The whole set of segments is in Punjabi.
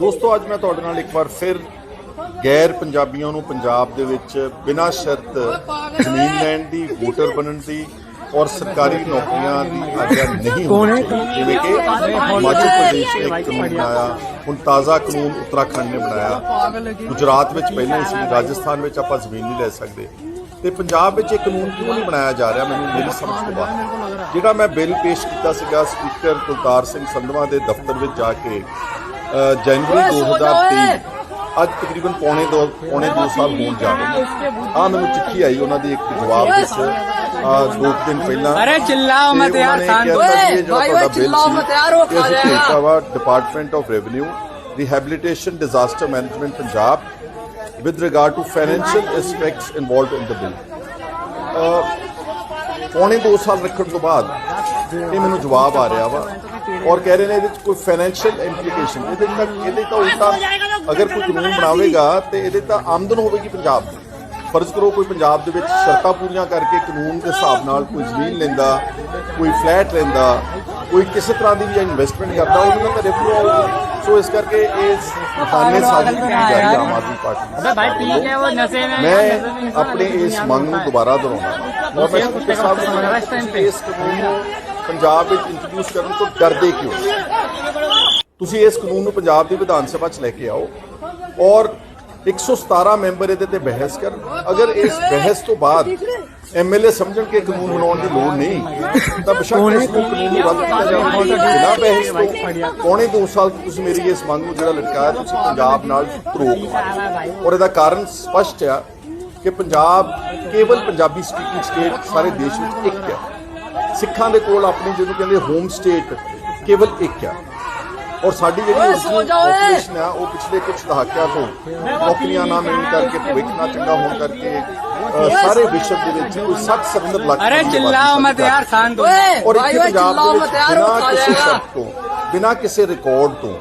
ਦੋਸਤੋ ਅੱਜ ਮੈਂ ਤੁਹਾਡੇ ਨਾਲ ਇੱਕ ਵਾਰ ਫਿਰ ਗੈਰ ਪੰਜਾਬੀਆਂ ਨੂੰ ਪੰਜਾਬ ਦੇ ਵਿੱਚ ਬਿਨਾਂ ਸ਼ਰਤ ਜ਼ਮੀਨ ਲੈਣ ਦੀ ਵੋਟਰ ਬਣਨ ਦੀ ਔਰ ਸਰਕਾਰੀ ਨੌਕਰੀਆਂ ਦੀ ਆਗਿਆ ਨਹੀਂ ਹੋਣੀ। ਜਿਵੇਂ ਕਿ ਹਿਮਾਚਲ ਪ੍ਰਦੇਸ਼ ਨੇ ਇੱਕ ਕਾਨੂੰਨ ਬਣਾਇਆ ਹੁਣ ਤਾਜ਼ਾ ਕਾਨੂੰਨ ਉੱਤਰਾਖੰਡ ਨੇ ਬਣਾਇਆ। ਗੁਜਰਾਤ ਵਿੱਚ ਪਹਿਲਾਂ ਹੀ ਸੀ ਰਾਜਸਥਾਨ ਵਿੱਚ ਆਪਾਂ ਜ਼ਮੀਨ ਨਹੀਂ ਲੈ ਸਕਦੇ। ਤੇ ਪੰਜਾਬ ਵਿੱਚ ਇਹ ਕਾਨੂੰਨ ਕਿਉਂ ਨਹੀਂ ਬਣਾਇਆ ਜਾ ਰਿਹਾ ਮੈਨੂੰ ਮੇਰੀ ਸਮਝ ਤੋਂ ਬਾਹਰ ਜਿਹੜਾ ਮੈਂ ਬਿੱਲ ਪੇਸ਼ ਕੀਤਾ ਸੀਗਾ ਸਪੀਕਰ ਕੁਲਤਾਰ ਸਿੰਘ ਸੰਧਵਾ ਦੇ ਦਫ਼ਤਰ ਵਿੱਚ ਜਾ ਕੇ ਜਨਵਰੀ 2023 ਅੱਜ ਤਕਰੀਬਨ ਪੌਣੇ ਦੋ ਪੌਣੇ ਦੋ ਸਾਲ ਹੋਣ ਜਾ ਰਹੇ ਆ ਮੈਨੂੰ ਚਿੱਠੀ ਆਈ ਉਹਨਾਂ ਦੀ ਇੱਕ ਜਵਾਬ ਵਿੱਚ। ਆ ਦੋ ਦਿਨ ਪਹਿਲਾਂ ਅਰੇ ਚਿੱਲਾਓ ਮਤ ਯਾਰ ਖਾਨ ਓਏ ਭਾਈ ਚਿੱਲਾਓ ਮਤ ਯਾਰ ਉਹ ਖਾ ਜਾਏਗਾ department of revenue rehabilitation disaster management Punjab with regard to financial aspects involved in the bill. ਪੌਣੇ 2 ਸਾਲ ਰੱਖਣ ਤੋਂ ਬਾਅਦ ਇਹ ਮੈਨੂੰ ਜਵਾਬ ਆ ਰਿਹਾ ਵਾ ਔਰ ਕਹਿ ਰਹੇ ਨੇ ਇਹਦੇ ਵਿੱਚ ਕੋਈ ਫਾਈਨੈਂਸ਼ੀਅਲ ਇੰਪਲੀਕੇਸ਼ਨ ਇਹਦੇ ਤਾਂ ਇਹਦੇ ਤਾਂ ਉਲਟਾ ਅਗਰ ਕੋਈ ਕਾਨੂੰਨ ਬਣਾਵੇਗਾ ਤੇ ਇਹਦੇ ਤਾਂ ਆਮਦਨ ਹੋਵੇਗੀ ਪੰਜਾਬ ਦੀ। ਫਰਜ਼ ਕਰੋ ਕੋਈ ਪੰਜਾਬ ਦੇ ਵਿੱਚ ਸ਼ਰਤਾਂ ਪੂਰੀਆਂ ਕਰਕੇ ਕਾਨੂੰਨ ਦੇ ਹਿਸਾਬ ਨਾਲ ਕੋਈ ਜ਼ਮੀਨ ਲੈਂਦਾ ਕੋਈ ਫਲੈਟ ਲੈਂਦਾ ਕੋਈ ਕਿਸੇ ਤਰ੍ਹਾਂ ਦੀ ਵੀ ਇਨਵੈਸਟਮੈਂਟ ਕਰਦਾ ਉਹਨੂੰ ਤਾਂ ਰੈਵਨਿਊ ਆਊਗਾ। ਸੋ ਇਸ ਕਰਕੇ ਇਸ ਹਾਲੇ ਸਾਡੀ ਜਾਰੀ ਆਮ ਆਦਮੀ ਪਾਰਟੀ ਅਬੇ ਭਾਈ ਠੀਕ ਹੈ ਉਹ ਨਸ਼ੇ ਨੇ ਮੈਂ ਆਪਣੇ ਇਸ ਮੰਗ ਨੂੰ ਦੁਬਾਰਾ ਦੁਹਰਾਉਣਾ ਮੈਂ ਸਪੀਕਰ ਸਾਹਿਬ ਨੂੰ ਮੈਂ ਇਸ ਕਾਨੂੰਨ ਨੂੰ ਪੰਜਾਬ ਵਿੱਚ ਇੰਟਰੋਡਿਊਸ ਕਰਨ ਤੋਂ ਡਰਦੇ ਕਿਉਂ? ਤੁਸੀਂ ਇਸ ਕਾਨੂੰਨ ਨੂੰ ਪੰਜਾਬ ਦੀ ਵਿਧਾਨ ਸਭਾ 'ਚ ਲੈ ਕੇ ਆਓ ਔਰ 117 ਮੈਂਬਰ ਇਹਦੇ ਤੇ ਬਹਿਸ ਕਰਨ। ਅਗਰ ਇਸ ਬਹਿਸ ਤੋਂ ਬਾਅਦ ਐਮਐਲਏ ਸਮਝਣ ਕਿ ਕਾਨੂੰਨ ਬਣਾਉਣ ਦੀ ਲੋੜ ਨਹੀਂ। ਤਾਂ ਬੇਸ਼ੱਕ ਇਸ ਨੂੰ ਕਾਨੂੰਨ ਨੂੰ ਰੱਦ ਕੀਤਾ ਜਾਵੇ ਬਿਨਾਂ ਬਹਿਸ ਤੋਂ ਪੌਣੇ 2 ਸਾਲ ਤੋਂ ਤੁਸੀਂ ਮੇਰੀ ਇਸ ਮੰਗ ਨੂੰ ਜਿਹੜਾ ਲਟਕਾਇਆ ਤੁਸੀਂ ਪੰਜਾਬ ਨਾਲ ਧਰੋਕ ਔਰ ਇਹਦਾ ਕਾਰਨ ਸਪਸ਼ਟ ਆ ਕਿ ਪੰਜਾਬ ਕੇਵਲ ਪੰਜਾਬੀ ਸਪੀਕਿੰਗ ਸਟੇਟ ਸਾਰੇ ਦੇਸ਼ ਵਿੱਚ ਇੱਕ ਹੈ। ਸਿੱਖਾਂ ਦੇ ਕੋਲ ਆਪਣੀ ਜਿਹਨੂੰ ਕਹਿੰਦੇ ਹੋਮ ਸਟੇਟ ਕੇਵਲ ਇੱਕ ਹੈ। ਔਰ ਸਾਡੀ ਜਿਹੜੀ ਆਪਰੇਸ਼ਨ ਆ ਉਹ ਪਿਛਲੇ ਕੁਝ ਦਹਾਕਿਆਂ ਤੋਂ ਨੌਕਰੀਆਂ ਨਾ ਮਿਲਣ ਕਰਕੇ ਭਵਿੱਖ ਨਾ ਚੰਗਾ ਹੋਣ ਕਰਕੇ ਸਾਰੇ ਵਿਸ਼ਵ ਦੇ ਵਿੱਚ ਕੋਈ 60 70 ਲੱਖ ਅਰੇ ਚਿੱਲਾਓ ਮਤ ਯਾਰ ਸਾਨ ਦੋ ਔਰ ਇੱਥੇ ਪੰਜਾਬ ਦੇ ਵਿੱਚ ਬਿਨਾਂ ਕਿਸੇ ਰਿਕਾਰਡ ਤੋਂ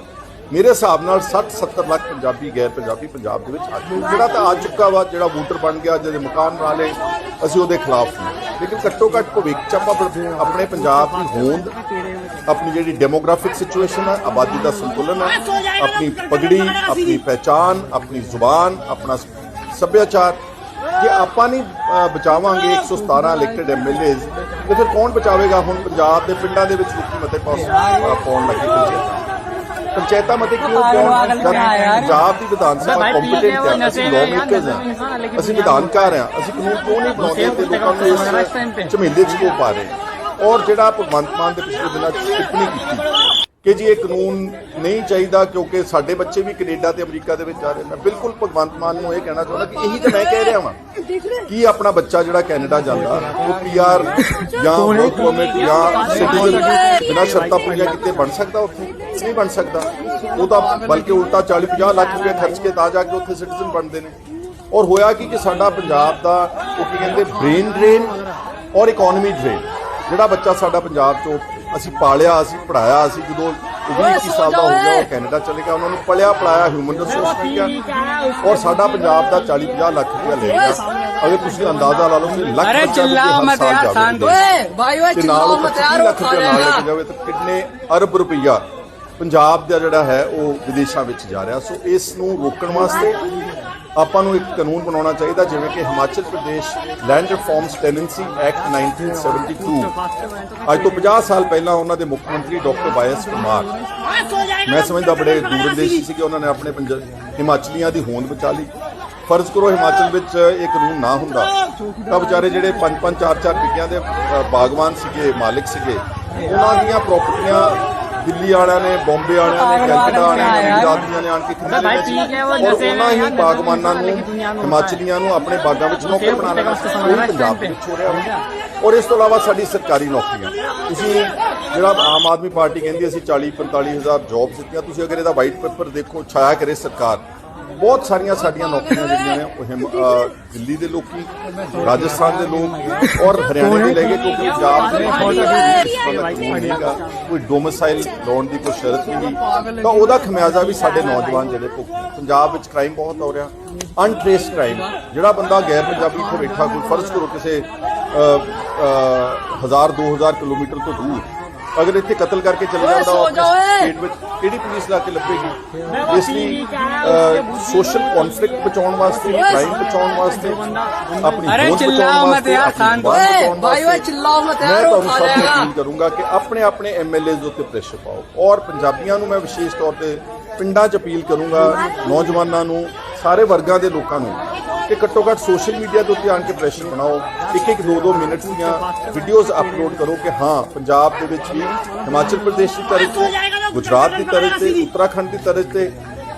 ਮੇਰੇ ਹਿਸਾਬ ਨਾਲ 60 70 ਲੱਖ ਪੰਜਾਬੀ ਗੈਰ ਪੰਜਾਬੀ ਪੰਜਾਬ ਦੇ ਵਿੱਚ ਆ ਚੁੱਕੇ ਜਿਹੜਾ ਤਾਂ ਆ ਚੁੱਕਾ ਵਾ ਜਿਹੜਾ ਵੋਟਰ ਬਣ ਗਿਆ ਜਿਹਦੇ ਮਕਾਨ ਬਣਾ ਲਏ ਅਸੀਂ ਉਹਦੇ ਖਿਲਾਫ ਨਹੀਂ ਲੇਕਿਨ ਘੱਟੋ ਘੱਟ ਭਵਿੱਖ ਚ ਆਪਾਂ ਆਪਣੇ- ਪੰਜਾਬ ਦੀ ਹੋਂਦ ਆਪਣੀ ਜਿਹੜੀ ਡੈਮੋਗ੍ਰਾਫਿਕ ਸਿਚੁਏਸ਼ਨ ਹੈ ਆਬਾਦੀ ਦਾ ਸੰਤੁਲਨ ਹੈ ਆਪਣੀ ਪਗੜੀ ਆਪਣੀ ਪਹਿਚਾਨ ਆਪਣੀ ਜ਼ੁਬਾਨ ਆਪਣਾ ਸੱਭਿਆਚਾਰ। ਜੇ ਆਪਾਂ ਨਹੀਂ ਅ, ਬਚਾਵਾਂਗੇ 117 ਇਲੈਕਟਡ ਐਮਐਲਏਜ਼ ਤੇ ਫਿਰ ਕੌਣ ਬਚਾਵੇਗਾ? ਹੁਣ ਪੰਜਾਬ ਦੇ ਪਿੰਡਾਂ ਦੇ ਵਿੱਚ ਲੋਕੀ ਮਤੇ ਪਾਸ ਅ, ਪਾਉਣ ਲੱਗੇ ਪੰਚਾਇਤਾਂ ਪੰਚਾਇਤਾਂ ਮਤੇ ਕਿਉਂ ਪਾਉਣ ਜਦ ਪੰਜਾਬ ਦੀ ਵਿਧਾਨ ਸਭਾ ਭਾਈ ਠੀਕ ਹੈ, ਕੰਪੀਟੈਂਟ ਉਹ ਹੈ ਨਸ਼ੇ ਅਸੀਂ में ਲਾਅ यार, ਮੇਕਰਸ नशे में हाँ, ਹਾਂ लेकिन ਅਸੀਂ दुनिया- ਵਿਧਾਨਕਾਰ ਹਾਂ ਅਸੀਂ ਕਾਨੂੰਨ ਕਿਉਂ ਨਹੀਂ ਬਣਾਉਂਦੇ ਤੇ ਲੋਕਾਂ ਨੂੰ उस time पे। ਇਸ ਝਮੇਲੇ 'ਚ ਕਿਉਂ ਪਾ ਰਹੇ ਔਰ ਜਿਹੜਾ ਭਗਵੰਤ ਮਾਨ ਦੇ ਪਿਛਲੇ ਦਿਨਾਂ 'ਚ ਟਿੱਪਣੀ ਕੀਤੀ ਕਿ ਜੀ ਇਹ ਕਾਨੂੰਨ ਨਹੀਂ ਚਾਹੀਦਾ ਕਿਉਂਕਿ ਸਾਡੇ ਬੱਚੇ ਵੀ ਕੈਨੇਡਾ ਤੇ ਅਮਰੀਕਾ ਦੇ ਵਿੱਚ ਜਾ ਰਹੇ ਮੈਂ ਬਿਲਕੁਲ ਭਗਵੰਤ ਮਾਨ ਨੂੰ ਇਹ ਕਹਿਣਾ ਚਾਹੁੰਦਾ ਕਿ ਇਹੀ ਤਾਂ ਮੈਂ ਕਹਿ ਰਿਹਾ ਵਾਂ ਕੀ ਆਪਣਾ ਬੱਚਾ ਜਿਹੜਾ ਕੈਨੇਡਾ ਜਾਂਦਾ ਉਹ ਪੀਆਰ ਜਾਂ ਵਰਕ ਪਰਮਿਟ ਜਾਂ ਸਿਟੀਜ਼ਨ ਬਿਨਾਂ ਸ਼ਰਤਾਂ ਪੂਰੀਆਂ ਕੀਤੇ ਬਣ ਸਕਦਾ ਉੱਥੇ? ਨਹੀਂ ਬਣ ਸਕਦਾ। ਉਹ ਤਾਂ ਬਲਕਿ ਉਲਟਾ 40 50 ਲੱਖ ਰੁਪਏ ਖਰਚ ਕੇ ਤਾਂ ਜਾ ਕੇ ਉੱਥੇ ਸਿਟੀਜ਼ਨ ਬਣਦੇ ਨੇ। ਔਰ ਹੋਇਆ ਕੀ ਕਿ ਸਾਡਾ ਪੰਜਾਬ ਦਾ ਉਹ ਕੀ ਕਹਿੰਦੇ ਬ੍ਰੇਨ ਡਰੇਨ ਔਰ ਇਕਨੋਮੀ ਡਰੇਨ ਜਿਹੜਾ ਬੱਚਾ ਸਾਡਾ ਪੰਜਾਬ ਚੋਂ ਅਸੀਂ ਪਾਲਿਆ ਅਸੀਂ ਪੜਾਇਆ ਅਸੀਂ ਜਦੋਂ 21 ਸਾਲ ਦਾ ਹੋ ਗਿਆ ਉਹ ਕੈਨੇਡਾ ਚਲੇ ਗਿਆ ਉਹਨਾਂ ਨੂੰ ਪਲਿਆ ਪੜਾਇਆ ਹਿਊਮਨ ਰਿਸੋਰਸ ਮਿਲਿਆ ਔਰ ਸਾਡਾ ਪੰਜਾਬ ਦਾ 40 50 ਲੱਖ ਰੁਪਇਆ ਲੈ ਗਿਆ। ਅਗਰ ਤੁਸੀਂ ਅੰਦਾਜ਼ਾ ਲਾ ਲਓ ਕਿ ਲੱਖ ਅਰੇ ਚਿੱਲਾਓ ਮਤ ਯਾਰ ਖਾਂਡ ਓਏ ਭਾਈ ਓਏ ਚਿੱਲਾਓ ਮਤ ਯਾਰ ਲੱਖ ਰੁਪਇਆ ਨਾਲ ਲੈ ਜਾਵੇ ਤਾਂ ਕਿੰਨੇ ਅਰਬ ਰੁਪਇਆ ਪੰਜਾਬ ਦਾ ਜਿਹੜਾ ਹੈ ਉਹ ਵਿਦੇਸ਼ਾਂ ਵਿੱਚ ਜਾ ਰਿਹਾ। ਸੋ ਇਸ ਨੂੰ ਰੋਕਣ ਵਾਸਤੇ ਆਪਾਂ ਨੂੰ ਇੱਕ ਕਾਨੂੰਨ ਬਣਾਉਣਾ ਚਾਹੀਦਾ, ਜਿਵੇਂ ਕਿ Himachal Pradesh land reforms tenancy act 1972 ਅੱਜ ਤੋਂ 50 ਸਾਲ ਪਹਿਲਾਂ ਉਹਨਾਂ ਦੇ ਮੁੱਖ ਮੰਤਰੀ ਡਾਕਟਰ ਵਾਇਐਸ ਕੁਮਾਰ। ਮੈਂ ਸਮਝਦਾ ਬੜੇ ਦੂਰਦੇਸ਼ੀ ਸੀ ਕਿ ਉਹਨਾਂ ਨੇ ਆਪਣੇ ਪੰਜ- ਹਿਮਾਚਲੀਆਂ ਦੀ ਹੋਂਦ ਬਚਾ ਲਈ। ਫਰਜ਼ ਕਰੋ ਹਿਮਾਚਲ ਵਿੱਚ ਇਹ ਕਾਨੂੰਨ ਨਾ ਹੁੰਦਾ। ਤਾਂ ਵਿਚਾਰੇ ਜਿਹੜੇ ਪੰਜ ਪੰਜ ਚਾਰ ਚਾਰ ਟਿੱਕਿਆਂ ਦੇ ਬਾਗਵਾਨ ਸੀਗੇ, ਮਾਲਿਕ ਸੀਗੇ, ਉਹਨਾਂ ਦੀਆਂ ਪ੍ਰਾਪਰਟੀਆਂ ਦਿੱਲੀ ਵਾਲਿਆਂ ਨੇ ਬੰਬੇ ਵਾਲਿਆਂ ਨੇ ਕੈਨੇਡਾ ਵਾਲਿਆਂ ਨੇ ਗੁਜਰਾਤੀਆਂ ਨੇ ਆਣ ਕੇ ਖਰੀਦ ਲਿਆ ਔਰ ਉਹਨਾਂ ਹੀ ਬਾਗਬਾਨਾਂ ਨੂੰ ਹਿਮਾਚਲੀਆਂ ਨੂੰ। ਆਪਣੇ ਬਾਗਾਂ ਵਿੱਚ ਮੌਕੇ ਬਣਾਉਣ ਦਾ ਸਸੂਲ ਪੰਜਾਬ ਵਿੱਚ ਹੋ ਰਿਹਾ ਹੈ ਔਰ ਇਸ ਤੋਂ ਇਲਾਵਾ ਸਾਡੀ ਸਰਕਾਰੀ ਨੌਕਰੀਆਂ। ਤੁਸੀਂ ਜਿਹੜਾ ਆਮ ਆਦਮੀ ਪਾਰਟੀ ਕਹਿੰਦੀ ਅਸੀਂ 40 45 ਹਜ਼ਾਰ ਜੌਬਸ ਦਿੱਤੀਆਂ ਤੁਸੀਂ ਅਗਰ ਇਹਦਾ ਵਾਈਟ ਪੇਪਰ ਦੇਖੋ ਛਾਇਆ ਕਰੇ ਸਰਕਾਰ। ਬਹੁਤ ਸਾਰੀਆਂ ਸਾਡੀਆਂ ਨੌਕਰੀਆਂ ਜਿਹੜੀਆਂ ਨੇ ਉਹ ਹਿਮ- ਅਹ ਦਿੱਲੀ ਦੇ ਲੋਕੀ ਰਾਜਸਥਾਨ ਦੇ ਲੋਕ ਔਰ ਹਰਿਆਣੇ ਦੇ ਲੈ ਕੇ ਕਿਉਂਕਿ ਪੰਜਾਬ ਦੇ ਕੋਈ ਡੋਮਿਸਾਈਲ ਲਾਉਣ ਦੀ ਕੋਈ ਸ਼ਰਤ ਨਹੀਂ ਤਾਂ ਉਹਦਾ ਖਮਿਆਜ਼ਾ ਵੀ ਸਾਡੇ ਨੌਜਵਾਨ ਜਿਹੜੇ ਭੁਗਤਦੇ ਨੇ। ਪੰਜਾਬ ਵਿੱਚ ਕ੍ਰਾਈਮ ਬਹੁਤ ਹੋ ਰਿਹਾ। ਅਨਟ੍ਰੇਸ ਕ੍ਰਾਈਮ ਜਿਹੜਾ ਬੰਦਾ ਗੈਰ ਪੰਜਾਬੀ ਇੱਥੇ ਬੈਠਾ ਕੋਈ ਫਰਜ਼ ਕਰੋ ਕਿਸੇ ਅਹ, ਅਹ, ਹਜ਼ਾਰ 2000 ਕਿਲੋਮੀਟਰ ਤੋਂ ਦੂਰ। ਅਗਰ ਇੱਥੇ ਕਤਲ ਕਰਕੇ ਚਲੇ ਜਾਂਦਾ ਉਹ ਸਟੇਟ ਵਿੱਚ ਕਿਹੜੀ ਪੁਲਿਸ ਲਾ ਕੇ ਲੱਭੇਗੀ? ਇਸ ਲਈ ਸੋਸ਼ਲ ਕਨਫਲਿਕਟ ਬਚਾਉਣ ਵਾਸਤੇ ਕ੍ਰਾਈਮ ਬਚਾਉਣ ਵਾਸਤੇ ਆਪਣੀ ਅਰੇ ਚਿੱਲਾਓ ਮਤ ਯਾਰ ਖਾਨ ਭਾਈ ਵਾ ਚਿੱਲਾਓ ਮਤ ਯਾਰ ਉਹ ਖਾ ਜਾਏਗਾ ਮੈਂ ਕਰੂੰਗਾ ਕਿ ਆਪਣੇ ਆਪਣੇ ਐਮਐਲਏਜ਼ ਉੱਤੇ ਪ੍ਰੈਸ਼ਰ ਪਾਓ। ਔਰ ਪੰਜਾਬੀਆਂ ਨੂੰ ਮੈਂ ਵਿਸ਼ੇਸ਼ ਤੌਰ ਤੇ ਪਿੰਡਾਂ 'ਚ ਅਪੀਲ ਕਰੂੰਗਾ ਨੌਜਵਾਨਾਂ ਨੂੰ ਸਾਰੇ ਵਰਗਾਂ ਦੇ ਲੋਕਾਂ ਨੂੰ ਕਿ ਘੱਟੋ ਘੱਟ ਸੋਸ਼ਲ ਮੀਡੀਆ ਦੇ ਉੱਤੇ ਆਣ ਕੇ ਪ੍ਰੈਸ਼ਰ ਬਣਾਓ। ਇੱਕ ਇੱਕ ਦੋ ਦੋ ਮਿੰਟ ਦੀਆਂ ਵੀਡੀਓਜ਼ ਅਪਲੋਡ ਕਰੋ ਕਿ ਹਾਂ, ਪੰਜਾਬ ਦੇ ਵਿੱਚ ਵੀ ਹਿਮਾਚਲ ਪ੍ਰਦੇਸ਼ ਦੀ ਤਰ੍ਹਾਂ ਤੇ, ਗੁਜਰਾਤ ਦੀ ਤਰ੍ਹਾਂ ਤੇ, ਉੱਤਰਾਖੰਡ ਦੀ ਤਰ੍ਹਾਂ ਤੇ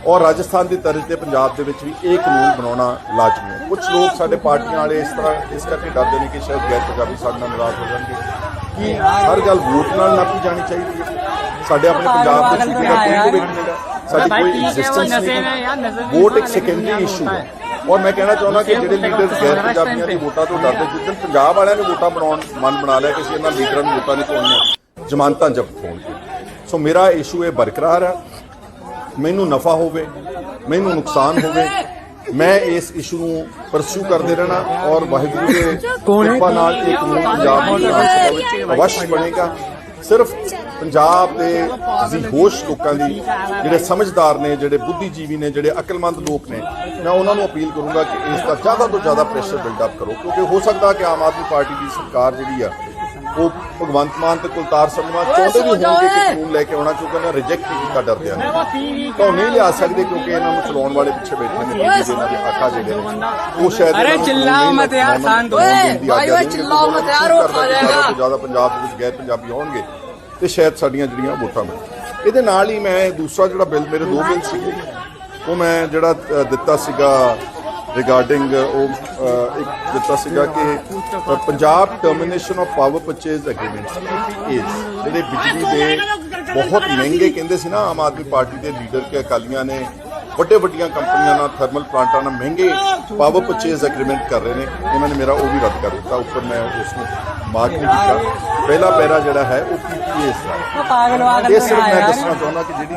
ਔਰ ਰਾਜਸਥਾਨ ਦੀ ਤਰ੍ਹਾਂ ਤੇ ਪੰਜਾਬ ਦੇ ਵਿੱਚ ਵੀ ਇਹ ਕਾਨੂੰਨ ਬਣਾਉਣਾ ਲਾਜ਼ਮੀ ਹੈ। ਕੁਝ ਲੋਕ ਸਾਡੇ ਪਾਰਟੀਆਂ ਵਾਲੇ ਇਸ ਤਰ੍ਹਾਂ, ਇਸ ਕਰਕੇ ਡਰਦੇ ਨੇ ਕਿ ਸ਼ਾਇਦ ਗੈਰ ਪੰਜਾਬੀ ਸਾਡੇ ਨਾਲ ਨਾਰਾਜ਼ ਹੋ ਜਾਣਗੇ ਕਿ ਹਰ ਗੱਲ ਵੋਟ ਨਾਲ ਨਾਪੀ ਜਾਣੀ ਚਾਹੀਦੀ ਹੈ। ਸਾਡੇ ਆਪਣੇ ਪੰਜਾਬ ਦੇ ਵਿੱਚ ਦਾ ਕੋਈ ਸਾਡੀ ਕੋਈ ਰੈਜ਼ਿਸਟੈਂਸ ਨਹੀਂ ਵੋਟ ਇੱਕ ਸੈਕੰਡਰੀ ਇਸ਼ੂ ਹੈ। ਔਰ ਮੈਂ ਕਹਿਣਾ ਚਾਹੁੰਦਾ ਕਿ ਜਿਹੜੇ ਲੀਡਰ ਗੈਰ ਪੰਜਾਬੀਆਂ ਦੀ ਵੋਟਾਂ ਤੋਂ ਡਰਦੇ ਜਿਸ ਦਿਨ ਪੰਜਾਬ ਵਾਲਿਆਂ ਨੇ ਵੋਟਾਂ ਬਣਾਉਣ ਮਨ ਬਣਾ ਲਿਆ ਕਿਸੇ ਇਹਨਾਂ ਲੀਡਰਾਂ ਨੂੰ ਵੋਟਾਂ ਨਹੀਂ ਪਾਉਣੀਆਂ ਜ਼ਮਾਨਤਾਂ ਜ਼ਬਤ ਹੋਣਗੀਆਂ ਸੋ ਮੇਰਾ ਇਸ਼ੂ ਇਹ ਬਰਕਰਾਰ ਹੈ। ਮੈਨੂੰ ਨਫਾ ਹੋਵੇ ਮੈਨੂੰ ਨੁਕਸਾਨ ਹੋਵੇ ਮੈਂ ਇਸ ਇਸ਼ੂ ਨੂੰ ਪਰਸੂ ਕਰਦੇ ਰਹਿਣਾ ਔਰ ਵਾਹਿਗੁਰੂ ਦੇ ਕਿਰਪਾ ਨਾਲ ਇੱਕ ਨੂੰ ਪੰਜਾਬ ਦਾ ਅਵਸ਼ ਬਣੇਗਾ। ਸਿਰਫ ਪੰਜਾਬ ਦੇ ਜ਼ਿਹੋਸ਼ ਲੋਕਾਂ ਦੀ ਜਿਹੜੇ ਸਮਝਦਾਰ ਨੇ ਜਿਹੜੇ ਬੁੱਧੀਜੀਵੀ ਨੇ ਜਿਹੜੇ ਅਕਲਮੰਦ ਲੋਕ ਨੇ ਮੈਂ ਉਹਨਾਂ ਨੂੰ ਅਪੀਲ ਕਰੂੰਗਾ ਕਿ ਇਸ ਦਾ ਜ਼ਿਆਦਾ ਤੋਂ ਜ਼ਿਆਦਾ ਪ੍ਰੈਸ਼ਰ ਬਿਲਡ ਅਪ ਕਰੋ ਕਿਉਂਕਿ ਹੋ ਸਕਦਾ ਕਿ ਆਮ ਆਦਮੀ ਪਾਰਟੀ ਦੀ ਸਰਕਾਰ ਜਿਹੜੀ ਆ ਉਹ ਭਗਵੰਤ ਮਾਨ ਤੇ ਕੁਲਤਾਰ ਸੰਧਵਾ ਚਾਹੁੰਦੇ ਵੀ ਹੋਣਗੇ ਕਿ ਕਾਨੂੰਨ ਲੈ ਕੇ ਆਉਣਾ ਕਿਉਂਕਿ ਉਹਨਾਂ ਰਿਜੈਕਟ ਕੀਤਾ ਡਰਦਿਆਂ ਨੇ ਤਾਂ ਉਹ ਨਹੀਂ ਲਿਆ ਸਕਦੇ ਕਿਉਂਕਿ ਇਹਨਾਂ ਨੂੰ ਚਲਾਉਣ ਵਾਲੇ ਪਿੱਛੇ ਬੈਠੇ ਨੇ ਇਹਨਾਂ ਦੇ ਆਕਾ ਜਿਹੜੇ ਨੇ। ਉਹ ਸ਼ਾਇਦ ਅਰੇ ਚਿੱਲਾਓ ਮਤ ਯਾਰ, ਦੇਣ ਦੀ ਭਾਈ ਓਏ, ਚਿੱਲਾਓ ਮਤ ਯਾਰ, ਉਹ ਖਾ ਤੋਂ ਜ਼ਿਆਦਾ ਪੰਜਾਬ ਦੇ ਵਿੱਚ ਗੈਰ ਪੰਜਾਬੀ ਆਉਣਗੇ। ਤੇ ਸ਼ਾਇਦ ਸਾਡੀਆਂ ਜਿਹੜੀਆਂ ਵੋਟਾਂ ਮਿਲਣ ਇਹਦੇ ਨਾਲ ਹੀ ਮੈਂ ਦੂਸਰਾ ਜਿਹੜਾ ਬਿੱਲ ਮੇਰੇ ਦੋ ਬਿੱਲ ਸੀਗੇ, ਉਹ ਮੈਂ ਜਿਹੜਾ ਦਿੱਤਾ ਸੀਗਾ ਰਿਗਾਰਡਿੰਗ ਉਹ ਇੱਕ ਦਿੱਤਾ ਸੀਗਾ ਕਿ Punjab termination of power purchase agreement ਇਸ ਜਿਹੜੇ ਬਿਜਲੀ ਦੇ ਬਹੁਤ ਮਹਿੰਗੇ ਕਹਿੰਦੇ ਸੀ ਨਾ ਆਮ ਆਦਮੀ ਪਾਰਟੀ ਦੇ ਲੀਡਰ ਕੇ ਅਕਾਲੀਆਂ ਨੇ ਵੱਡੇ ਵੱਡੀਆਂ ਕੰਪਨੀਆਂ ਨਾਲ ਥਰਮਲ ਪਲਾਂਟਾਂ ਨਾਲ ਮਹਿੰਗੇ ਪਾਵਰ ਪਰਚੇਸ ਐਗਰੀਮੈਂਟ ਕਰ ਰਹੇ ਨੇ। ਇਹਨਾਂ ਨੇ ਮੇਰਾ ਉਹ ਵੀ ਰੱਦ ਕਰ ਦਿੱਤਾ। ਉੱਪਰ ਮੈਂ ਉਸ ਨੂੰ ਮਾਰਕ ਨਹੀਂ ਕੀਤਾ ਪਹਿਲਾ ਪੈਰਾ ਜਿਹੜਾ ਹੈ ਉਹ ਪੀਪੀਐਸ ਦਾ ਇਹ ਸਿਰਫ ਮੈਂ ਦੱਸਣਾ ਚਾਹੁੰਦਾ ਕਿ ਜਿਹੜੀ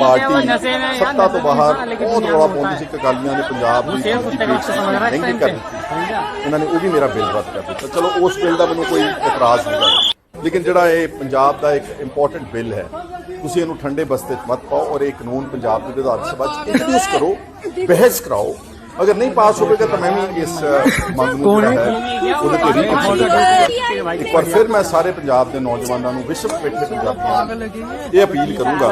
ਪਾਰਟੀ ਸੱਤਾ ਤੋਂ ਬਾਹਰ ਬਹੁਤ ਰੌਲਾ ਪਾਉਂਦੀ ਸੀ ਕਿ ਅਕਾਲੀਆਂ ਨੇ ਪੰਜਾਬ ਦੀ ਮਹਿੰਗੀ ਕਰ ਦਿੱਤੀ। ਇਹਨਾਂ ਨੇ ਉਹ ਵੀ ਮੇਰਾ ਬਿੱਲ ਰੱਦ ਕਰ ਦਿੱਤਾ। ਚਲੋ ਉਸ ਬਿੱਲ ਦਾ ਮੈਨੂੰ ਕੋਈ ਇਤਰਾਜ਼ ਨਹੀਂ ਲੇਕਿਨ ਜਿਹੜਾ ਇਹ ਪੰਜਾਬ ਦਾ ਇੱਕ ਇੰਪੋਰਟੈਂਟ ਬਿੱਲ ਹੈ ਤੁਸੀਂ ਇਹਨੂੰ ਠੰਡੇ ਬਸਤੇ 'ਚ ਮਤ ਪਾਓ ਔਰ ਇਹ ਕਾਨੂੰਨ ਪੰਜਾਬ ਦੀ ਵਿਧਾਨ ਸਭਾ 'ਚ ਇੰਟਰੋਡਿਊਸ ਕਰੋ, ਬਹਿਸ ਕਰਾਓ। ਅਗਰ ਨਹੀਂ ਪਾਸ ਹੋਵੇਗਾ ਤਾਂ ਮੈਂ ਵੀ ਇਸ ਮੰਗ ਨੂੰ ਜਿਹੜਾ ਹੈ, ਉਹਦੇ ਤੇ ਰੀਕਨਸੀਡਰ ਇੱਕ ਵਾਰ ਫਿਰ ਮੈਂ ਸਾਰੇ ਪੰਜਾਬ ਦੇ ਨੌਜਵਾਨਾਂ ਨੂੰ ਵਿਸ਼ਵ ਪਿੱਠੇ ਪੰਜਾਬੀਆਂ ਇਹ ਅਪੀਲ ਕਰੂੰਗਾ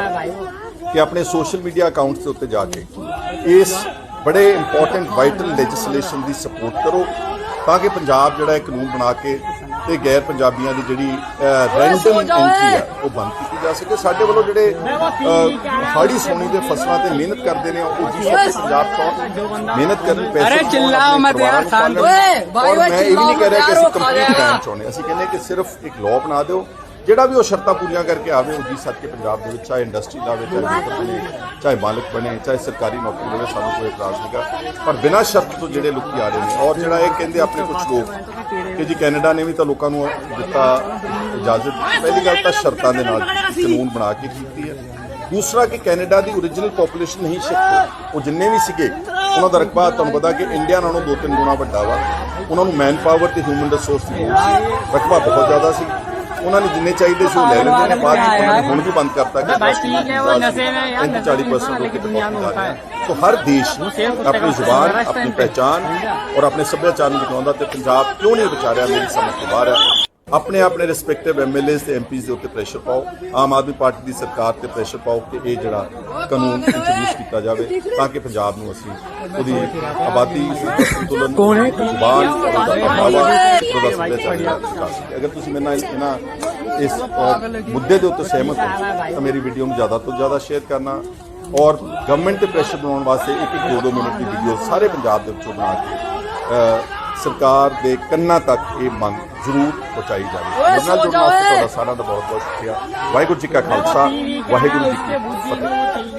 ਕਿ ਆਪਣੇ ਸੋਸ਼ਲ ਮੀਡੀਆ ਅਕਾਊਂਟਸ ਦੇ ਉੱਤੇ ਜਾ ਕੇ ਇਸ ਬੜੇ ਇੰਪੋਰਟੈਂਟ ਵਾਈਟਲ ਲੈਜਿਸਲੇਸ਼ਨ ਦੀ ਸਪੋਰਟ ਕਰੋ ਤਾਂ ਕਿ ਪੰਜਾਬ ਜਿਹੜਾ ਇਹ ਕਾਨੂੰਨ ਬਣਾ ਕੇ ਤੇ ਗੈਰ ਪੰਜਾਬੀਆਂ ਦੀ ਜਿਹੜੀ ਰੈਂਡਮ ਐਂਟਰੀ ਆ, ਉਹ ਬੰਦ ਜਾ ਸਕੇ। ਸਾਡੇ ਵੱਲੋਂ ਜਿਹੜੇ ਹਾੜੀ ਸੋਣੀ ਦੇ ਫਸਲਾਂ ਤੇ ਮਿਹਨਤ ਕਰਦੇ ਨੇ ਉਹ ਜੀ ਪੰਜਾਬ ਤੋਂ ਮਿਹਨਤ ਕਰਨ ਪੈਸੇ ਅਰੇ ਚਿੱਲਾਓ ਮਤ ਯਾਰ, ਪਰਿਵਾਰਾਂ ਨੂੰ ਸ਼ਾਂਤ ਓਏ, ਔਰ ਓਏ, ਮੈਂ ਇਹ ਨਹੀਂ ਕਹਿ ਰਿਹਾ ਕਿ ਅਸੀਂ ਚਿੱਲਾਓ ਕੰਪਲੀਟ। ਬੈਨ ਚਾਹੁੰਦੇ ਅਸੀਂ ਕਹਿੰਦੇ ਕਿ ਸਿਰਫ ਇੱਕ ਲਾਅ ਬਣਾ ਦਿਓ ਜਿਹੜਾ ਵੀ ਉਹ ਸ਼ਰਤਾਂ ਪੂਰੀਆਂ ਕਰਕੇ ਆਵੇ, ਉਹ ਜੀ ਸੱਚ ਕੇ ਪੰਜਾਬ ਦੇ ਵਿੱਚ, ਚਾਹੇ ਇੰਡਸਟਰੀ ਲਾਵੇ ਚਾਹੇ ਵਰਕਰ ਬਣੇ ਚਾਹੇ ਮਾਲਕ ਬਣੇ, ਚਾਹੇ ਸਰਕਾਰੀ ਨੌਕਰੀ ਹੋਵੇ, ਸਾਨੂੰ ਕੋਈ ਇਤਰਾਜ਼ ਨਹੀਂਗਾ ਪਰ ਬਿਨਾਂ ਸ਼ਰਤ ਤੋਂ ਜਿਹੜੇ ਲੋਕੀ ਆ ਰਹੇ ਨੇ, ਔਰ ਜਿਹੜਾ ਇਹ ਕਹਿੰਦੇ ਆਪਣੇ ਕੁਝ ਲੋਕ ਕਿ ਜੀ ਕੈਨੇਡਾ ਨੇ ਵੀ ਤਾਂ ਲੋਕਾਂ ਨੂੰ ਦਿੱਤਾ ਇਜਾਜ਼ਤ, ਪਹਿਲੀ ਗੱਲ ਤਾਂ ਸ਼ਰਤਾਂ ਦੇ ਨਾਲ ਕਾਨੂੰਨ ਬਣਾ ਕੇ ਕੀਤੀ ਹੈ। ਦੂਸਰਾ ਕਿ ਕੈਨੇਡਾ ਦੀ origignal ਪੋਪੂਲੇਸ਼ਨ ਨਹੀਂ ਸ਼ਿਫਟ ਉਹ ਜਿੰਨੇ ਵੀ ਸੀਗੇ, ਉਹਨਾਂ ਦਾ ਰਕਬਾ ਤੁਹਾਨੂੰ ਪਤਾ ਕਿ ਇੰਡੀਆ ਨਾਲੋਂ ਦੋ ਤਿੰਨ ਗੁਣਾ ਵੱਡਾ ਵਾ। ਉਹਨਾਂ ਨੂੰ ਮੈਨ ਪਾਵਰ ਤੇ ਹਿਊਮਨ ਰਿਸੋਰਸ ਦੀ ਰਕਬਾ ਬਹੁਤ ਜ਼ਿਆਦਾ ਸੀ। ਉਹਨਾਂ ਨੇ ਜਿੰਨੇ ਚਾਹੀਦੇ ਸੀ ਉਹ ਲੈ ਲੈਂਦੇ ਨੇ। ਬਾਅਦ ਵਿੱਚ ਹੁਣ ਵੀ ਬੰਦ ਕਰਤਾ ਕਿ ਨਸ਼ੇ 40% ਲੋਕੀ ਪਹੁੰਚਾ ਰਹੇ ਹਨ ਸੋ ਹਰ ਦੇਸ਼ ਆਪਣੀ ਜ਼ੁਬਾਨ ਆਪਣੀ ਪਛਾਣ ਔਰ ਆਪਣੇ ਸੱਭਿਆਚਾਰ ਨੂੰ ਬਚਾਉਂਦਾ ਤੇ ਪੰਜਾਬ ਕਿਉਂ ਨਹੀਂ ਵਿਚਾਰਿਆ? ਮੇਰੀ ਸਮਝ ਤੋਂ ਬਾਹਰ ਹੈ। ਆਪਣੇ ਆਪਣੇ ਰਿਸਪੈਕਟਿਵ ਐਮਐਲਏਸ ਤੇ ਐਮਪੀਸ ਦੇ ਉੱਤੇ ਪ੍ਰੈਸ਼ਰ ਪਾਓ ਆਮ ਆਦਮੀ ਪਾਰਟੀ ਦੀ ਸਰਕਾਰ ਤੇ ਪ੍ਰੈਸ਼ਰ ਪਾਓ ਕਿ ਇਹ ਜਿਹੜਾ ਕਾਨੂੰਨ ਇੰਟਰੋਡਿਊਸ ਕੀਤਾ ਜਾਵੇ ਤਾਂ ਕਿ ਪੰਜਾਬ ਨੂੰ ਅਸੀਂ ਉਹਦੀ ਆਬਾਦੀ ਸੰਤੁਲਨ ਕੌਣ ਹੈ? ਸਕੀਏ ਅਗਰ ਤੁਸੀਂ ਮੇਰੇ ਨਾਲ ਇਹਨਾਂ ਇਸ ਮੁੱਦੇ ਦੇ ਉੱਤੇ ਸਹਿਮਤ ਹੋ ਤਾਂ ਮੇਰੀ ਵੀਡੀਓ ਨੂੰ ਜ਼ਿਆਦਾ ਤੋਂ ਜ਼ਿਆਦਾ ਸ਼ੇਅਰ ਕਰਨਾ ਔਰ ਗਵਰਨਮੈਂਟ ਤੇ ਪ੍ਰੈਸ਼ਰ ਬਣਾਉਣ ਵਾਸਤੇ ਇੱਕ ਇੱਕ ਦੋ ਦੋ ਮਿੰਟ ਦੀ ਵੀਡੀਓ ਸਾਰੇ ਪੰਜਾਬ ਦੇ ਵਿੱਚੋਂ ਬਣਾ ਕੇ ਸਰਕਾਰ ਦੇ ਕੰਨਾਂ ਤੱਕ ਇਹ ਮੰਗ ਜ਼ਰੂਰ ਪਹੁੰਚਾਈ ਜਾਵੇ। ਮੇਰੇ ਨਾਲ ਜੁੜਨ ਵਾਸਤੇ ਤੁਹਾਡਾ ਸਾਰਿਆਂ ਦਾ ਬਹੁਤ ਬਹੁਤ ਸ਼ੁਕਰੀਆ। ਵਾਹਿਗੁਰੂ ਜੀ ਕਾ ਖਾਲਸਾ ਵਾਹਿਗੁਰੂ ਜੀ ਕੀ ਫਤਿਹ।